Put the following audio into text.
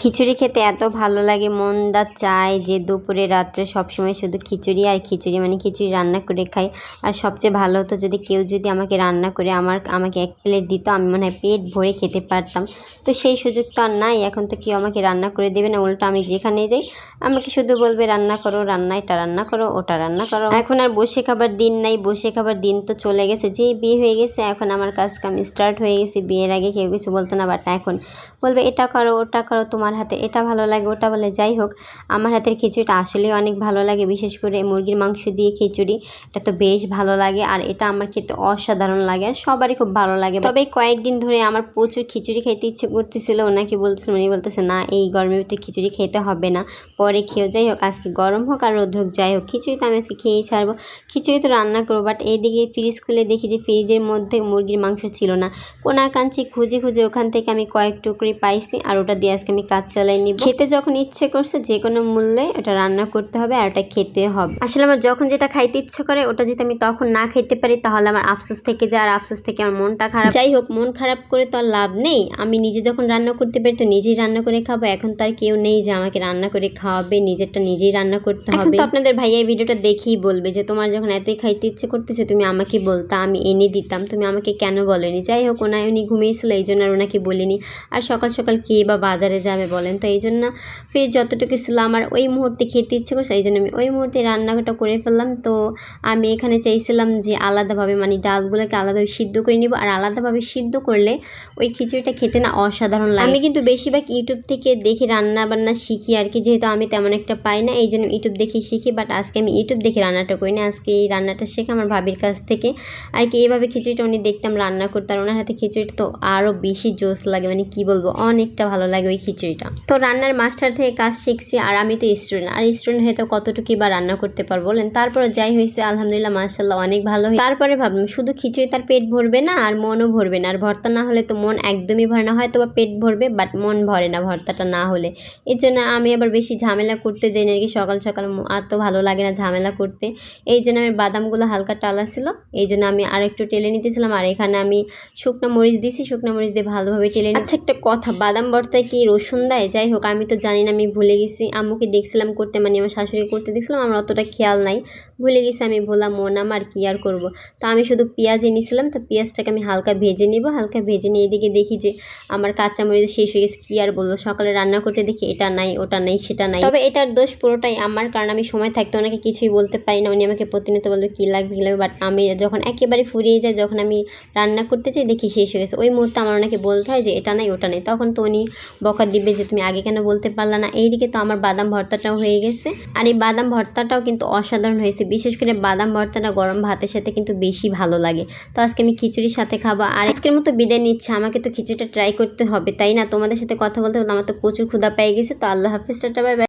খিচুড়ি খেতে এত ভালো লাগে, মনটা চায় যে দুপুরে, রাত্রে সবসময় শুধু খিচুড়ি আর খিচুড়ি মানে খিচুড়ি রান্না করে খাই। আর সবচেয়ে ভালো হতো যদি কেউ যদি আমাকে রান্না করে, আমার, আমাকে এক প্লেট দিত, আমি মনে হয় পেট ভরে খেতে পারতাম। তো সেই সুযোগ তো আর নাই, এখন তো কেউ আমাকে রান্না করে দেবে না, উল্টো আমি যেখানে যাই, আমাকে শুধু বলবে রান্না করো, রান্না, এটা রান্না করো, ওটা রান্না করো। এখন আর বসে খাবার দিন নাই, বসে খাবার দিন তো চলে গেছে যে বিয়ে হয়ে গেছে, এখন আমার কাজ কাম স্টার্ট হয়ে গেছে, বিয়ের আগে কেউ কিছু বলতো না বাট এখন বলবে, এটা করো, ওটা করো, তোমার হাতে এটা ভালো লাগে, ওটা বলে যাই হোক, আমার হাতের খিচুড়িটা আসলেই অনেক ভালো লাগে, বিশেষ করে মুরগির মাংস দিয়ে খিচুড়ি, এটা তো বেশ ভালো লাগে আর এটা আমার খেতে অসাধারণ লাগে আর সবারই খুব ভালো লাগে। তবে কয়েকদিন ধরে আমার প্রচুর খিচুড়ি খেতে ইচ্ছে করতেছিল, ওনাকে বলতেছিল উনি বলতেছে, না, এই গরমের ভিতরে খিচুড়ি খেতে হবে না, পরে খেয়েও যাই হোক, আজকে গরম হোক আর রোদ হোক, যাই হোক, খিচুড়ি তো আমি আজকে খেয়েই ছাড়বো, খিচুড়ি তো রান্না করব বাট এইদিকে ফ্রিজ খুলে দেখি যে ফ্রিজের মধ্যে মুরগির মাংস ছিল না কোনা কাঞ্চি খুঁজে খুঁজে ওখান থেকে আমি কয়েক টুকরি পাইছি আর ওটা দিয়ে আজকে আমি কাজ চালাই নিব। খেতে যখন ইচ্ছে করছে যে কোনো মূল্যে ওটা রান্না করতে হবে আর ওটা খেতে হবে। আসলে আমার যখন যেটা খাইতে ইচ্ছে করে ওটা যদি আমি তখন না খেতে পারি তাহলে আমার আফসোস থেকে যায় আর আফসোস থেকে আমার মনটা খারাপ। যাই হোক মন খারাপ করে তো আর লাভ নেই। আমি নিজে যখন রান্না করতে পারি তো নিজেই রান্না করে খাব। এখন তো আর কেউ নেই যে আমাকে রান্না করে খাওয়াবে নিজেরটা নিজেই রান্না করতে হবে। তো আপনাদের ভাইয়া এই ভিডিওটা দেখেই বলবে যে তোমার যখন এতই খাইতে ইচ্ছে করতেছে তুমি আমাকে বলতা আমি এনে দিতাম। তুমি আমাকে কেন বলনি? যাই হোক ওনায় উনি ঘুমিয়েছিল এই জন্য আর ওনাকে বলিনি। আর সকাল সকাল কে বা বাজারে যাবে বলেন। তো এই জন্য ফির যতটুকু ছিল আমার ওই মুহূর্তে খেতে ইচ্ছে করছে এই জন্য আমি ওই মুহূর্তে রান্নাটা করে ফেললাম। তো আমি এখানে চাইছিলাম যে আলাদাভাবে মানে ডালগুলোকে আলাদাভাবে সিদ্ধ করে নিব। আর আলাদাভাবে সিদ্ধ করলে ওই খিচুড়িটা খেতে না অসাধারণ লাগে। আমি কিন্তু বেশিরভাগ ইউটিউব থেকে দেখি রান্না বান্না শিখি আর কি, যেহেতু আমি তেমন একটা পাই না এই জন্য ইউটিউব দেখে শিখি। বাট আজকে আমি ইউটিউব দেখে রান্নাটা করি না আজকে এই রান্নাটা শেখে আমার ভাবির কাছ থেকে। আর কি এইভাবে খিচুড়িটা উনি দেখতাম রান্না করতে, আর ওনার হাতে খিচুড়িটা তো আরও বেশি জোস লাগে মানে কি বলব, অনেকটা ভালো লাগে ওই খিচুড়িটা তো রান্নার মাস্টার থেকে কাজ শিখছি আর আমি তো স্টুডেন্ট। আর স্টুডেন্ট হয়ে তো কতটুকু বা রান্না করতে পারব বলেন? তারপরে যাই হয়েছে, আলহামদুলিল্লাহ মাসাল্লাহ অনেক ভালো। তারপরে ভাবলাম, শুধু খিচুড়ি তার পেট ভরবে না, আর মনও ভরবে না। আর ভর্তা না হলে তো মন একদমই ভরে না। হয়তো বা পেট ভরবে বাট মন ভরে না ভর্তাটা না হলে। এর জন্য আমি আবার বেশি ঝামেলা করতে যাই নাকি সকাল সকাল আর তো ভালো লাগে না ঝামেলা করতে। এই জন্য আমি বাদামগুলো হালকা টালা ছিল। এই জন্য আমি আর একটু টেলে নিতেছিলাম। আর এখানে আমি শুকনো মরিচ দিছি শুকনো মরিচ দিয়ে ভালোভাবে টেলে আচ্ছা একটা কথা। বাদাম ভর্তায় কি রসুন দেয় যাই হোক, আমি তো জানি না, আমি ভুলে গেছি। আম্মুকে দেখছিলাম করতে মানে আমার শাশুড়ি করতে দেখছিলাম, আমার অতটা খেয়াল নাই। ভুলে গেছি, আমি ভোলা মন আমার কি আর করব? তো আমি শুধু পেঁয়াজ এনেছিলাম তো পেঁয়াজটাকে আমি হালকা ভেজে নিব, হালকা ভেজে নিয়ে এদিকে দেখি যে আমার কাঁচামরিচ শেষ হয়ে গেছে, কি আর বলব? সকালে রান্না করতে দেখি, এটা নাই, ওটা নাই, সেটা নাই। তবে এটার দোষ পুরোটাই আমার, কারণ আমি সময় থাকতে ওনাকে কিছুই বলতে পারি না। উনি আমাকে প্রতিনিয়ত বলবে, কী লাগবে কী লাগবে? বাট আমি যখন একেবারে ফুরিয়ে যায় যখন আমি রান্না করতে চাই দেখি শেষ হয়ে গেছে। ওই মুহূর্তে আমার ওনাকে বলতে হয় যে, এটা নাই, ওটা নেই। তখন তো উনি বকা দিবে যে তুমি আগে কেন বলতে পারলা না। এইদিকে তো আমার বাদাম ভর্তাটাও হয়ে গেছে। আর এই বাদাম ভর্তাটাও কিন্তু অসাধারণ হয়েছে। বিশেষ করে বাদাম ভর্তাটা গরম ভাতের সাথে কিন্তু বেশি ভালো লাগে। তো আজকে আমি খিচুড়ির সাথে খাব। আর আজকের মতো বিদায় নিচ্ছে। আমাকে তো খিচুড়িটা ট্রাই করতে হবে, তাই না? তোমাদের সাথে কথা বলতে বলতে আমার তো প্রচুর ক্ষুদা পেয়ে গেছে। তো আল্লাহ হাফিজটা বাই